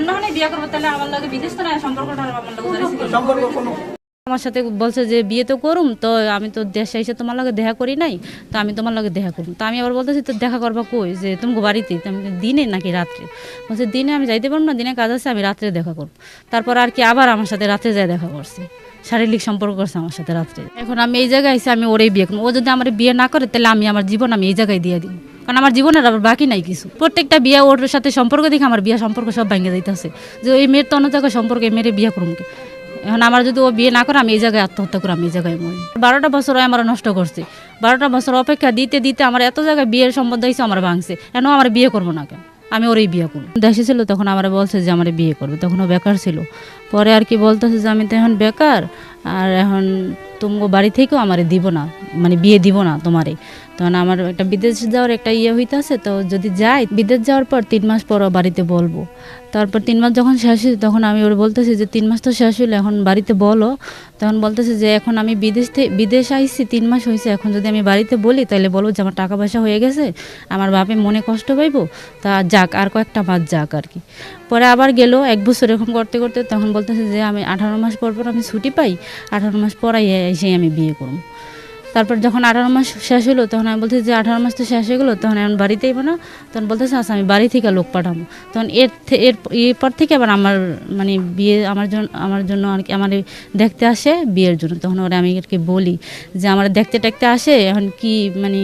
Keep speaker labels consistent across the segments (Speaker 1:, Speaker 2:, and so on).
Speaker 1: অন্য হলে বিয়ে করব তাহলে আমার লগে বিদেশ তো না সম্পর্কটা আমার লগে ধরেছিল
Speaker 2: সম্পর্ক কোনো?
Speaker 3: আমার সাথে বলছে যে বিয়ে তো করুম তো আমি তো দেশে এসে তোমার লগে দেখা করি নাই তো আমি তোমার লগে দেখা করুম। তো আমি আবার বলতেছি তো দেখা করবা কই? যে তুমি বাড়িতে দিনে নাকি রাত্রে? বলছে দিনে আমি যাইতে পারব না দিনে কাজ আছে আমি রাত্রে দেখা করব। তারপর আর কি আবার আমার সাথে রাত্রে যায় দেখা করছে। শারীরিক সম্পর্ক করছে আমার সাথে রাত্রে। এখন আমি এই জায়গায় এসে আমি ওরেই বিয়ে করব। ও যদি আমার বিয়ে না করে তাহলে আমি আমার জীবন আমি এই জায়গায় দিয়ে দিই কারণ আমার জীবনের আবার বাকি নাই কিছু। প্রত্যেকটা বিয়া ওর সাথে সম্পর্ক দেখে আমার বিয়ে সম্পর্ক সব ভেঙে যাইতেছে। যে ওই মেয়ের তো অন্য জায়গায় সম্পর্কে মেয়ের বিয়ে করুমকে এখন আমার যদি ও বিয়ে না করে, আমি এই জায়গায় আত্মহত্যা করি আমি এই জায়গায় মরি। বারোটা বছর আমার নষ্ট করছে। বারোটা বছর অপেক্ষা দিতে দিতে আমার এত জায়গায় বিয়ের সম্বন্ধ হয়েছে আমার ভাঙছে। এন আমার বিয়ে করব না কেন? আমি ওরই বিয়ে করব। দেশে ছিল তখন আমার বলছে যে আমার বিয়ে করবে, তখন ও বেকার ছিল। পরে আর কি বলতেছে যে আমি তো এখন বেকার, আর এখন তোমাকে বাড়ি থেকেও আমারে দিব না মানে বিয়ে দিব না তোমারে। তখন আমার একটা বিদেশ যাওয়ার একটা ইয়ে হইতেছে, তো যদি যাই বিদেশ যাওয়ার পর তিন মাস পর বাড়িতে বলব। তারপর তিন মাস যখন শেষ হয়েছে তখন আমি ওর বলতেছি যে তিন মাস তো শেষ হইল, এখন বাড়িতে বলো। তখন বলতেছে যে এখন আমি বিদেশ থেকে বিদেশ আইছি তিন মাস হয়েছে এখন যদি আমি বাড়িতে বলি তাহলে বলব যে আমার টাকা পয়সা হয়ে গেছে, আমার বাপে মনে কষ্ট পাইবো। তা যাক, আর কয়েকটা মাস যাক আর কি। পরে আবার গেল এক বছর এরকম করতে করতে, তখন বলতেছে যে আমি আঠারো মাস পর পর আমি ছুটি পাই, আঠারো মাস পরাই এসে আমি বিয়ে করব। তারপর যখন আঠারো মাস শেষ হলো, তখন আমি বলতেছি যে আঠারো মাস তো শেষ হয়ে গেলো, তখন এখন বাড়িতে যাব না। তখন বলতেছে আচ্ছা আমি বাড়ি থেকে লোক পাঠাবো। তখন এর এর এরপর থেকে আবার আমার মানে বিয়ে আমার জন্য আমার জন্য আর কি, আমার দেখতে আসে বিয়ের জন্য। তখন ওরা আমি আর কি বলি যে, আমার দেখতে টেকতে আসে, এখন কি মানে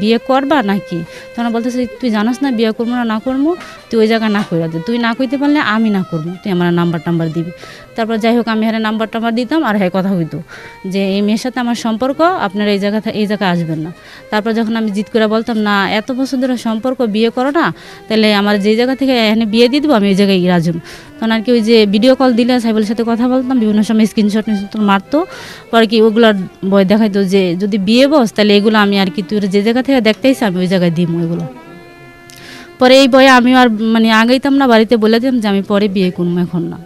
Speaker 3: বিয়ে করবা নাকি? তখন বলতেছে, তুই জানাস না, বিয়ে করব না না করব? তুই ওই জায়গায় না কইরা দে। তুই না কইতে পারলে আমি না করব। তুই আমার নাম্বার টাম্বার দিবি। তারপর যাই হোক, আমি হ্যাঁ নাম্বার টাম্বার দিতাম আর হ্যাঁ কথা হইতো যে, এই মেয়ের সাথে আমার সম্পর্ক, আপনারা এই জায়গা এই জায়গায় আসবেন না। তারপর যখন আমি জিত করে বলতাম, না, এত বছর ধরে সম্পর্ক, বিয়ে করো না, তাহলে আমার যে জায়গা থেকে এখানে বিয়ে দিয়ে দেবো, আমি ওই জায়গায় রাজুম তখন আর কি ওই যে ভিডিও কল দিলে সাইবলের সাথে কথা বলতাম, বিভিন্ন সময় স্ক্রিনশট মারতো। পরে কি ওগুলোর বই দেখাইতো যে যদি বিয়ে বস, তাহলে এগুলো আমি আর কি তুই যে জায়গা থেকে দেখতে আইসি, আমি ওই জায়গায় দিব ওইগুলো পরে এই বয়ে আমি আর মানে আগাইতাম না, বাড়িতে বলে দিতাম যে আমি পরে বিয়ে করব এখন না।